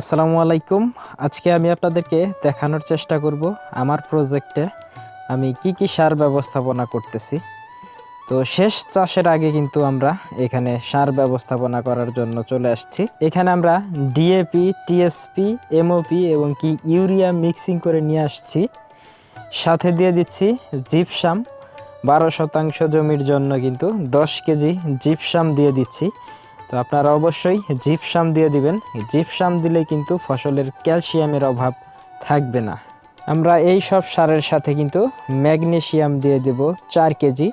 আসসালামু আলাইকুম। আজকে আমি আপনাদেরকে দেখানোর চেষ্টা করব আমার প্রজেক্টে আমি কি কি সার ব্যবস্থাপনা করতেছি। তো শেষ চাষের আগে কিন্তু আমরা এখানে সার ব্যবস্থাপনা করার জন্য চলে আসছি। এখানে আমরা ডিএপি টিএসপি এমওপি এবং কি ইউরিয়া মিক্সিং করে নিয়ে আসছি। সাথে দিয়ে দিচ্ছি জিপসাম বারো শতাংশ জমির জন্য কিন্তু দশ কেজি জিপসাম দিয়ে দিচ্ছি। তো আপনারা অবশ্যই জিপসাম দিয়ে দিবেন। জিপসাম দিলে কিন্তু ফসলের ক্যালসিয়ামের অভাব থাকবে না। আমরা এই সব সারের সাথে কিন্তু ম্যাগনেশিয়াম দিয়ে দেব চার কেজি।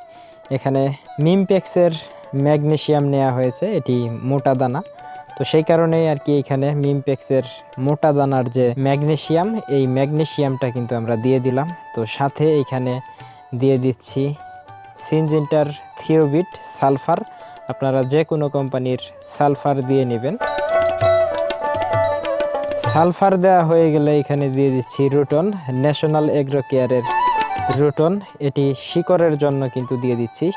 এখানে মিমপেক্সের ম্যাগনেশিয়াম নেওয়া হয়েছে, এটি মোটা দানা। তো সেই কারণেই আর কি এখানে মিমপেক্সের মোটা দানার যে ম্যাগনেশিয়াম, এই ম্যাগনেসিয়ামটা কিন্তু আমরা দিয়ে দিলাম। তো সাথে এখানে দিয়ে দিচ্ছি সিনজেন্টার থিওবিট সালফার। আপনারা যে কোনো কোম্পানির সালফার দিয়ে নেবেন। সালফার দেওয়া হয়ে গেলে এখানে দিয়ে দিচ্ছি রুটন, ন্যাশনাল এগ্রো কেয়ারের রুটন। এটি শিকড়ের জন্য কিন্তু দিয়ে দিচ্ছি।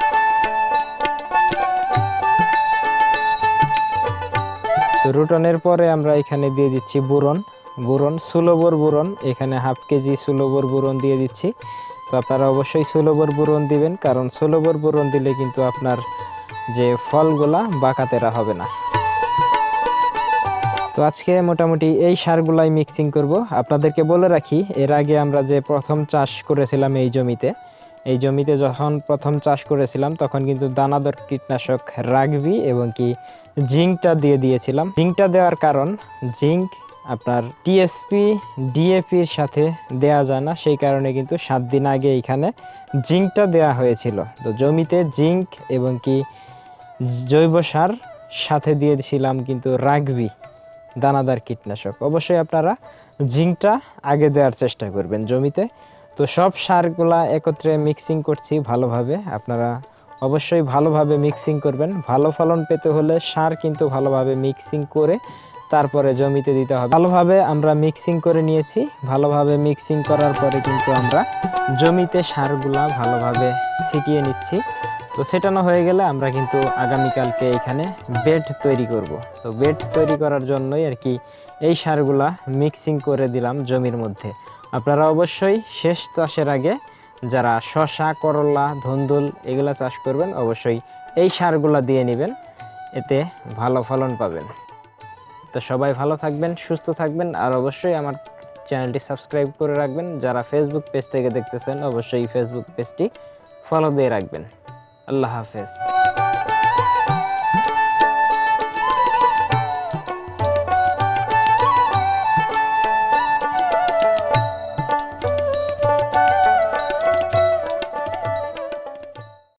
রুটনের পরে আমরা এখানে দিয়ে দিচ্ছি বুরন। বুরন, সুলভর বুরন। এখানে হাফ কেজি সুলভর বুরন দিয়ে দিচ্ছি। তো আপনারা অবশ্যই সুলভর বুরন দিবেন, কারণ সুলভর বুরন দিলে কিন্তু আপনার যে ফলগুলা বাঁকাতেরা হবে না। তো আজকে মোটামুটি এই সারগুলাই মিক্সিং করব। আপনাদেরকে বলে রাখি, এর আগে আমরা যে প্রথম চাষ করেছিলাম এই জমিতে এই জমিতে যখন প্রথম চাষ করেছিলাম, তখন কিন্তু দানাদার কীটনাশক রাগবি এবং কি জিঙ্কটা দিয়ে দিয়েছিলাম। জিঙ্কটা দেওয়ার কারণ, জিঙ্ক আপনার টিএসপি ডিএপির সাথে দেয়া যায় না, সেই কারণে কিন্তু সাত দিন আগে এখানে জিঙ্কটা দেওয়া হয়েছিল। তো জমিতে জিঙ্ক এবং কি জৈব সার সাথে দিয়েছিলাম কিন্তু রাগবি, দানাদার কীটনাশক। অবশ্যই আপনারা জিঙ্কটা আগে দেওয়ার চেষ্টা করবেন জমিতে। তো সব সারগুলা একত্রে মিক্সিং করছি ভালোভাবে। আপনারা অবশ্যই ভালোভাবে মিক্সিং করবেন। ভালো ফলন পেতে হলে সার কিন্তু ভালোভাবে মিক্সিং করে তারপরে জমিতে দিতে হবে। ভালোভাবে আমরা মিক্সিং করে নিয়েছি। ভালোভাবে মিক্সিং করার পরে কিন্তু আমরা জমিতে সারগুলা ভালোভাবে ছিটিয়ে নিচ্ছি। তো সেটানো হয়ে গেলে আমরা কিন্তু আগামীকালকে এখানে বেড তৈরি করব। তো বেড তৈরি করার জন্যই আর কি এই সারগুলা মিক্সিং করে দিলাম জমির মধ্যে। আপনারা অবশ্যই শেষ চাষের আগে যারা শশা, করলা, ধুন্দুল এগুলা চাষ করবেন, অবশ্যই এই সারগুলা দিয়ে নেবেন। এতে ভালো ফলন পাবেন। তো সবাই ভালো থাকবেন, সুস্থ থাকবেন, আর অবশ্যই আমার চ্যানেলটি সাবস্ক্রাইব করে রাখবেন। যারা ফেসবুক পেজ থেকে দেখতেছেন, অবশ্যই ফেসবুক পেজটি ফলো দিয়ে রাখবেন। আল্লাহ হাফেজ।